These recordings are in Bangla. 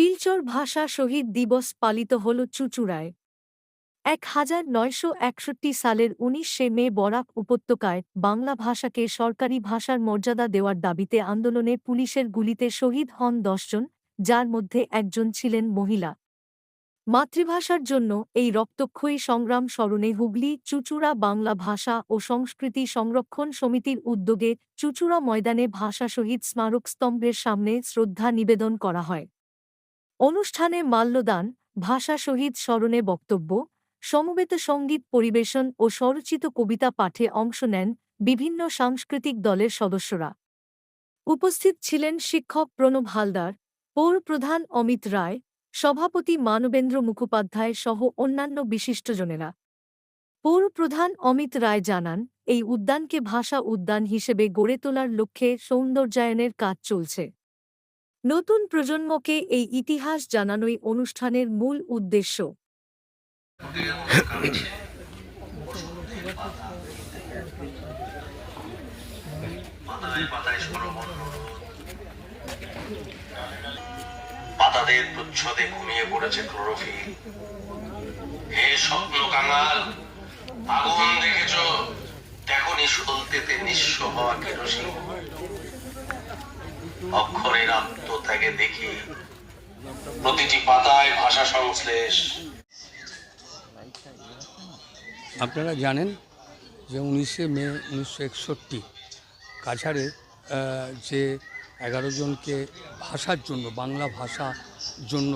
শিলচর ভাষা শহীদ দিবস পালিত হল চুচুড়ায়। এক হাজার নয়শো একষট্টি সালের উনিশে মে বরাক উপত্যকায় বাংলা ভাষাকে সরকারি ভাষার মর্যাদা দেওয়ার দাবিতে আন্দোলনে পুলিশের গুলিতে শহীদ হন দশজন যার মধ্যে একজন ছিলেন মহিলা। মাতৃভাষার জন্য এই রক্তক্ষয়ী সংগ্রাম স্মরণে হুগলি, চুচুড়া বাংলা ভাষা ও সংস্কৃতি সংরক্ষণ সমিতির উদ্যোগে চুচুড়া ময়দানে ভাষা শহীদ স্মারক স্তম্ভের সামনে শ্রদ্ধা নিবেদন করা হয়। অনুষ্ঠানে মাল্যদান, ভাষা শহীদ স্মরণে বক্তব্য, সমবেত সংগীত পরিবেশন ও স্বরচিত কবিতা পাঠে অংশ নেন বিভিন্ন সাংস্কৃতিক দলের সদস্যরা। উপস্থিত ছিলেন শিক্ষক প্রণব হালদার, পৌর প্রধান অমিত রায়, সভাপতি মানবেন্দ্র মুখোপাধ্যায় সহ অন্যান্য বিশিষ্টজনেরা। পৌর প্রধান অমিত রায় জানান, এই উদ্যানকে ভাষা উদ্যান হিসেবে গড়ে তোলার লক্ষ্যে সৌন্দর্যায়নের কাজ চলছে। নতুন প্রজন্মকে এই ইতিহাস জানানোই অনুষ্ঠানের মূল উদ্দেশ্য। পাতাদের প্রচ্ছদে ঘুমিয়ে পড়েছে ক্লোরোফিল। হে স্বপ্ন কাঙাল, আগুন দেখেছ? নিঃস্ব হওয়া কেরোসিন। অক্ষরের আত্মত্যাগে দেখি। প্রতিটি পাতায় ভাষা সংশ্লেষ। আপনারা জানেন যে উনিশে মে উনিশশো একষট্টি কাছাড়ে যে এগারো জনকে ভাষার জন্য, বাংলা ভাষা জন্য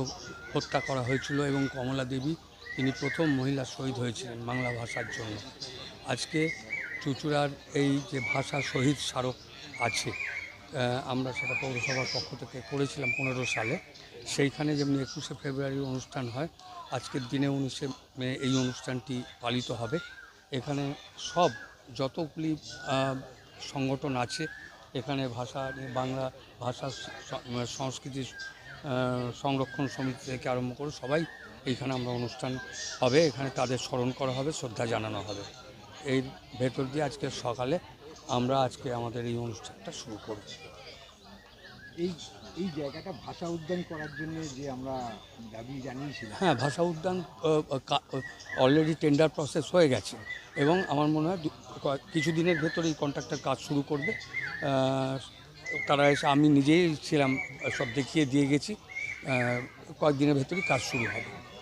হত্যা করা হয়েছিল এবং কমলা দেবী তিনি প্রথম মহিলা শহীদ হয়েছিলেন বাংলা ভাষার জন্য। আজকে চুচুড়ার এই যে ভাষা শহীদ স্মারক আছে আমরা সেটা পৌরসভার পক্ষ থেকে করেছিলাম পনেরো সালে। সেইখানে যেমনি একুশে ফেব্রুয়ারি অনুষ্ঠান হয়, আজকের দিনে উনিশে মে এই অনুষ্ঠানটি পালিত হবে। এখানে সব যতগুলি সংগঠন আছে, এখানে ভাষা বাংলা ভাষা সংস্কৃতি সংরক্ষণ সমিতি থেকে আরম্ভ করে সবাই এইখানে আমরা অনুষ্ঠান হবে। এখানে তাদের স্মরণ করা হবে, শ্রদ্ধা জানানো হবে। এর ভেতর দিয়ে আজকে সকালে আমরা আজকে আমাদের এই অনুষ্ঠানটা শুরু করব এই এই জায়গাটা ভাষা উদ্যান করার জন্য যে আমরা দাবি জানিয়েছিলাম। হ্যাঁ ভাষা উদ্যান অলরেডি টেন্ডার প্রসেস হয়ে গেছে এবং আমার মনে হয় দু- কয়েক- কিছুদিনের ভেতরেই কন্ট্রাক্টর কাজ শুরু করবে। তারা এসে আমি নিজেই ছিলাম সব দেখিয়ে দিয়ে গেছি। কয়েকদিনের ভেতরেই কাজ শুরু হবে।